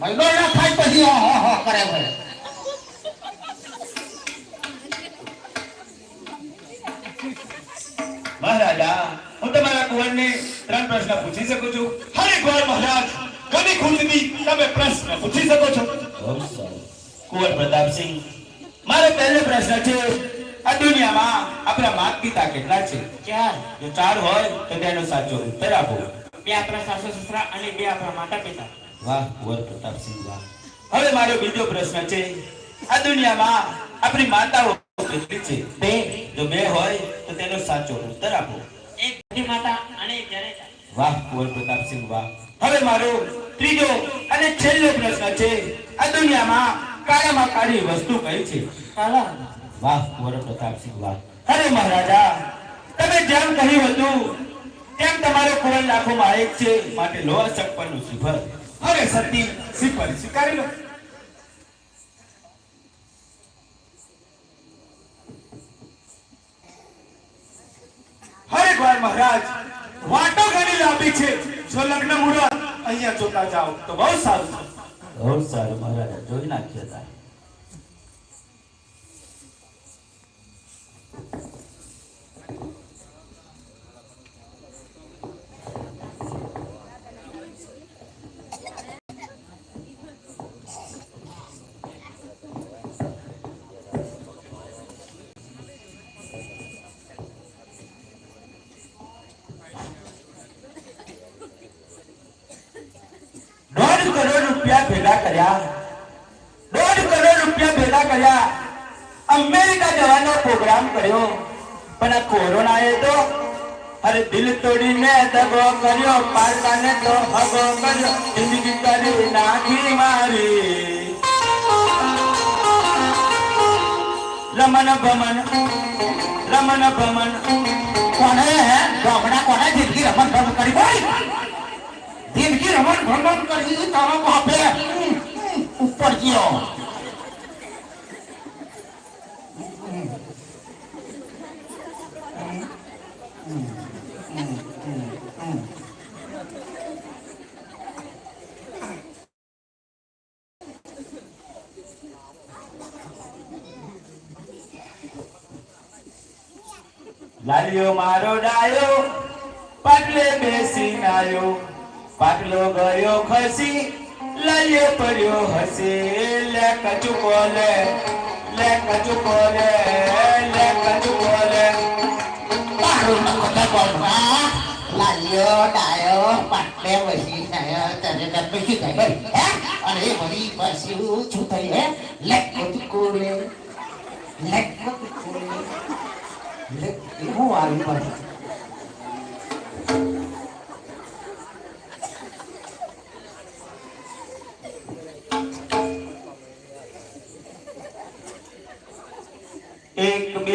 મહિનો ના થાય પછી હો હો હો કરે ભાઈ મહારાજા હું તમારા કુંવરને ત્રણ પ્રશ્ન પૂછી શકું છું. હરે કુંવર મહારાજ કદી ખુદની તમે પ્રશ્ન પૂછી શકો છો? કુંવર પ્રતાપસિંહ મારો પહેલો પ્રશ્ન છે આ દુનિયામાં આપણા માતા પિતા કેટલા છે? ચાર. જો ચાર હોય તો તેનો સાચો ઉત્તર આપો. બે આપણા સાસુ સસરા અને બે આપણા માતા પિતા વાહ કુંવર પ્રતાપસિંહ વાહ. હવે મારો બીજો પ્રશ્ન છે આ દુનિયામાં આપણી માતાઓ કેટલી છે? બે. જો બે હોય તો તેનો સાચો ઉત્તર આપો. એક બધી માતા અને એક જનેતા વાહ કુંવર પ્રતાપસિંહ વાહ. હવે મારો ત્રીજો અને છેલ્લો પ્રશ્ન છે આ દુનિયામાં કાળામાં કાળી વસ્તુ કઈ છે? વાહ કુંવર પ્રતાપસિંહ વાહ. અરે મહારાજા તમે જેમ કહ્યું હતું તેમ તમારો કુંવર લાખોમાં એક છે માટે લો છપ્પનનું સિફર હવે સતી સિફર સ્વીકારી લો. હરિદ્વાર મહારાજ, વાટો ઘણી લાંબી છે. જો લગ્ન મુહૂર્ત, અહીંયા જોતા જાઓ, તો બહુ સારું બહુ સારું મહારાજ, જોઈ નાખ્યા તા દોઢ કરોડ રૂપિયા ભેગા કર્યા. દોઢ કરોડ રૂપિયા ભેગા કર્યા. અમેરિકા જવાનો પ્રોગ્રામ કર્યો. પણ આ કોરોનાએ તો અરે દિલ તોડીને દગો કર્યો, પારકાને તો હગો કર્યો. જિંદગી કરી નાખી મારી. રમન ભમન રમન ભમન કોને હે? કોને જિંદગી રમન ભમન કરી? બોલ! જિંદગી રમણ ભ્રમણ કરી તારો બાપે ઉપર ગયો. લાલ્યો મારો ડાયો પાટલે બેસી નાયો પાટલો ગયો ખસી લાલ્યો પડ્યો હસે લે કચુ કોલે લે કચુ કોલે લે કચુ કોલે તારું નખો બોલવા લાલ્યો ડાયો, પાટલે વસી થયો તને ડબ્બે શું થાય હે? એ વળી પાછું શું થઈ હે? લેકો લે લેકો તુકોલે લે હું આવી પાછું.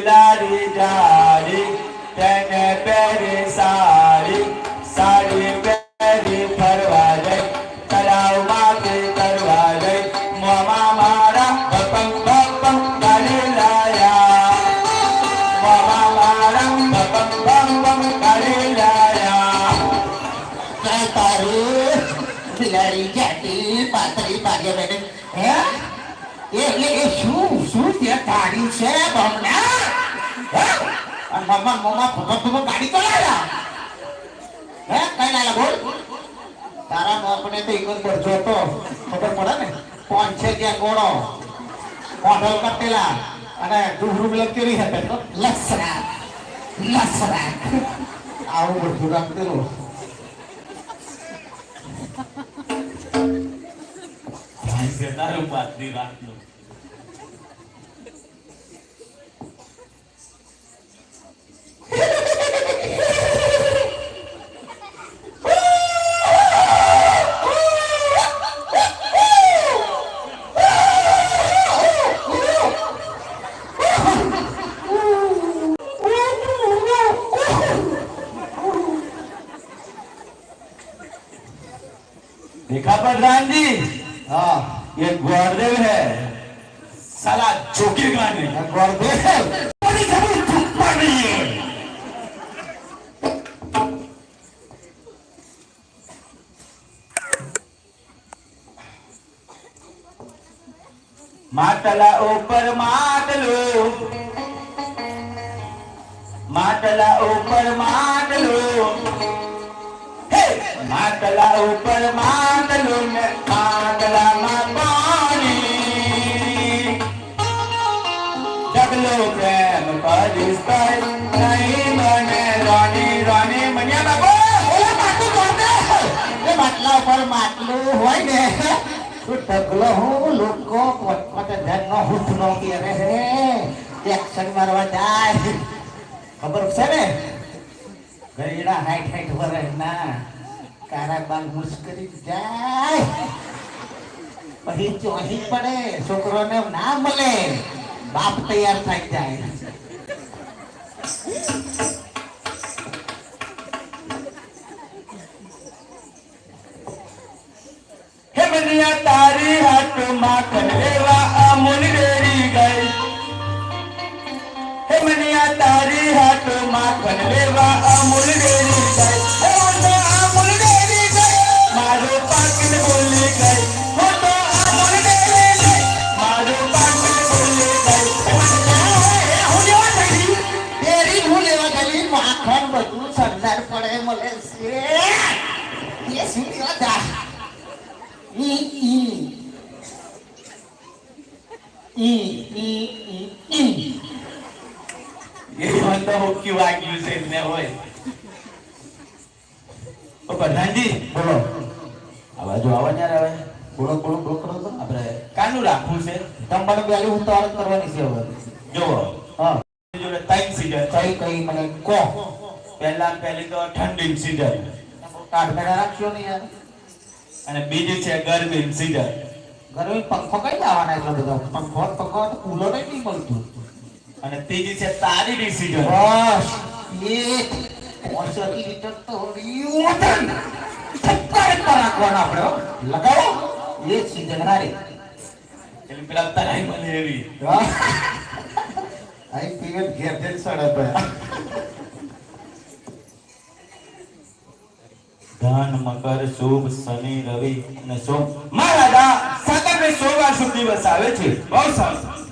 બિલાડી જાડી તેને પહેરે સાડી સાડી પહેરી ફરવા જઈ તળાવમાં તે તરવા જઈ મોમાં મારા ભપમ ભપમ કાઢી લાયા મોમાં મારા ભપમ ભપમ કાઢી લાયા તારું બિલાડી જાતી પાતળી પાગે બેને હે એ એ શું શું તે ગાડી છે બમણા અને મમ્મા મમ્મા ફફર ફફર ગાડી તો લાયા હે, કઈ લાયા બોલ. તારા બાપને તો એક જ પડજો તો ખબર પડે ને? કોણ છે ત્યાં ગોળો. મોઢલ કટેલા. અને ડુબરું લખતી રહી તો લસરા લસરા આવું બધું રાખતેલું તારું પાતળી રાતનું कापर राम जी? हाँ ये गौरदेव है। साला चौकी गाने गौरदेव बड़ी मातला ऊपर मात लो। मातला ऊपर मात लो। માટલા ઉપર માતલું ને માટલામાં પાણી. ડગલો પ્રેમ કરીશ તોય નહીં મને રાણી રાણી મન્યા બાબા માટલું ઉપર માટલું હોય ને તો ઢગલો હું લોકો પોતપોતે ધનનો હૂંફનો પહેરે છે? એક્શન મારવા જાય. ખબર છે ને? ગરીડા હાઈટ હાઈટ કારાબાન મુશ્કેલી જાય પછી ચોહી પડે, છોકરોને ના મળે. બાપ તૈયાર થઈ જાય. હે મનિયા તારી હાથમાં કનલેવા અમૂલ ડેરી ગઈ. હેમનિયા તારી હાથમાં કનલેવા અમૂલ રેડી ગઈ. બોલો. બોલો બોલો બોલો કરો તો આપણે કાનું રાખવું છે? તમારે હું તૈયાર કરવાની છે હવે. જોવો હા. જોડે ત્રણ સીઝન કઈ કઈ મને કહો. પહેલા પહેલી તો ઠંડી સીઝન કાર્ડ મેળા રાખશો ને યાર. અને બીજી છે ગરમી સીઝન ગરમી પંખો કઈ લાવવાના એટલો બધો? પંખો પંખો તો કુલો નહીં મળતું. અને ત્રીજી છે તારીની સીઝન બસ એ ઓસરી લીટર તો રીવતન થપ્પડ પર રાખવાનો આપણે હો. લગાવો. એ સીઝન હારી. એટલે પેલા તરાઈ મને એવી. આઈ પીવેટ ઘેર ઘેર સડે ધન, મકર, શુભ, શનિ, રવિ અને સોમ. મારા દા ને સોમવાર શુભ દિવસ આવે છે. બહુ સરસ.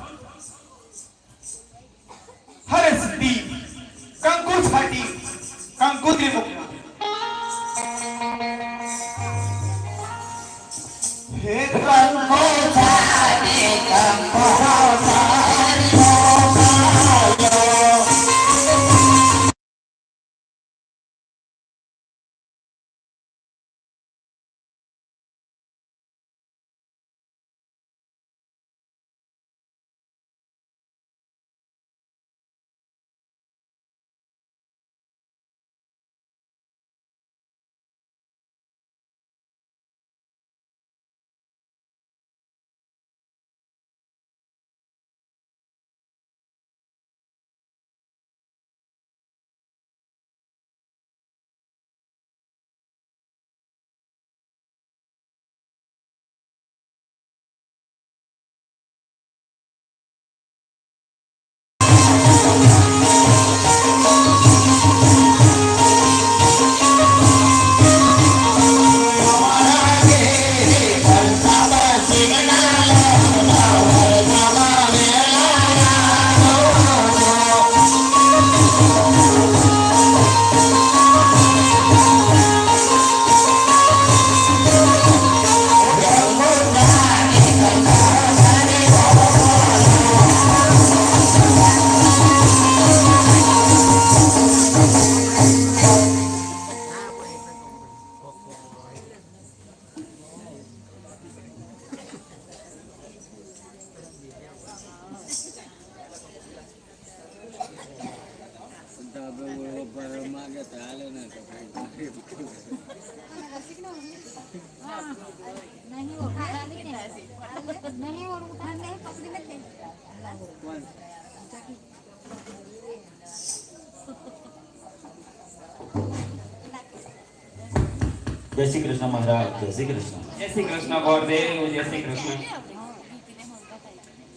જય શ્રી કૃષ્ણ મહારાજ જય શ્રી કૃષ્ણ. જય શ્રી કૃષ્ણ ગોરદેવ જય શ્રી કૃષ્ણ.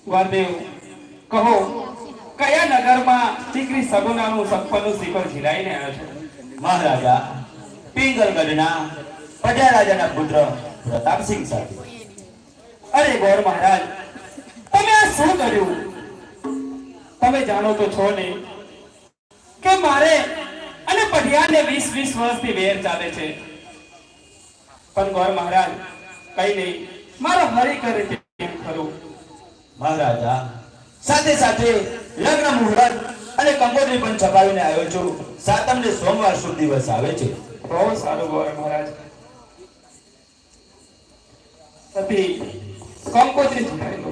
ગોરદેવ કહો કયા નગરમાં દીકરી સગુનાનું સપનું શિખર ઝીલાઈને આવ્યો છે? મહારાજા પિંગલગઢના પ્રજા રાજાના પુત્ર પ્રતાપસિંહ સાથે. અરે ગોર મહારાજ તમે આ શું કર્યું? તમે જાણો તો છો ને કે મારે અને પઢિયાને વીસ વીસ વર્ષથી વેર ચાલે છે. પણ ગોર મહારાજ કઈ નહીં મારો હરી કરે છે ખરું. મહારાજા સાથે સાથે લગ્ન મુહૂર્ત અને કંકોત્રી પણ છપાવીને આવ્યો છું. સાતમ ને સોમવાર શુભ દિવસ આવે છે. બહુ સારું ગોર મહારાજ. સતી કંકોત્રી છપાવી લો.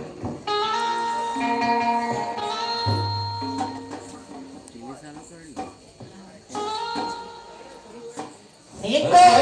છાટી